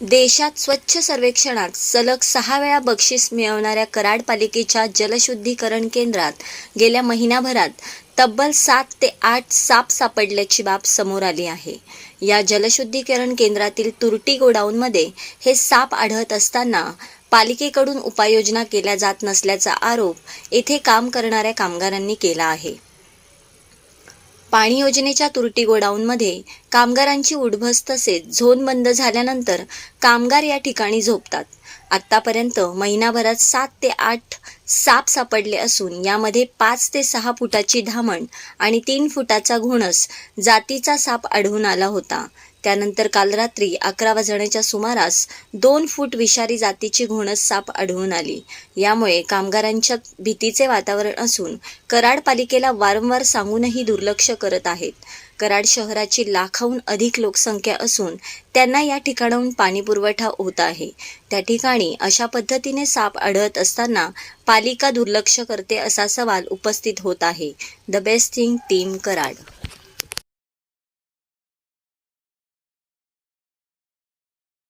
देशात स्वच्छ सर्वेक्षणात सलग सहा वेळा बक्षीस मिळवणाऱ्या कराड पालिकेच्या जलशुद्धीकरण केंद्रात गेल्या महिनाभरात तब्बल सात ते आठ साप सापडल्याची बाब समोर आली आहे. या जलशुद्धीकरण केंद्रातील तुरटी गोडाऊनमध्ये हे साप आढळत असताना पालिकेकडून उपाययोजना केल्या जात नसल्याचा आरोप येथे काम करणाऱ्या कामगारांनी केला आहे. पाणी योजनेच्या तुरटी गोडाऊनमध्ये कामगारांची उडभस तसेच झोन बंद झाल्यानंतर कामगार या ठिकाणी झोपतात. आत्तापर्यंत महिनाभरात सात ते आठ साप सापडले असून यामध्ये पाच ते सहा फुटाची धामण आणि तीन फुटाचा घोणस जातीचा साप आढळून आला होता. त्यानंतर काल रात्री अकरा वाजण्याच्या सुमारास दोन फूट विषारी जातीची घोणस साप आढळून आली. यामुळे कामगारांच्या भीतीचे वातावरण असून कराड पालिकेला वारंवार सांगूनही दुर्लक्ष करत आहेत. कराड शहराची लाखाहून अधिक लोकसंख्या असून त्यांना या ठिकाणाहून पाणीपुरवठा होत आहे. त्या ठिकाणी अशा पद्धतीने साप आढळत असताना पालिका दुर्लक्ष करते असा सवाल उपस्थित होत आहे. The best thing team Karad.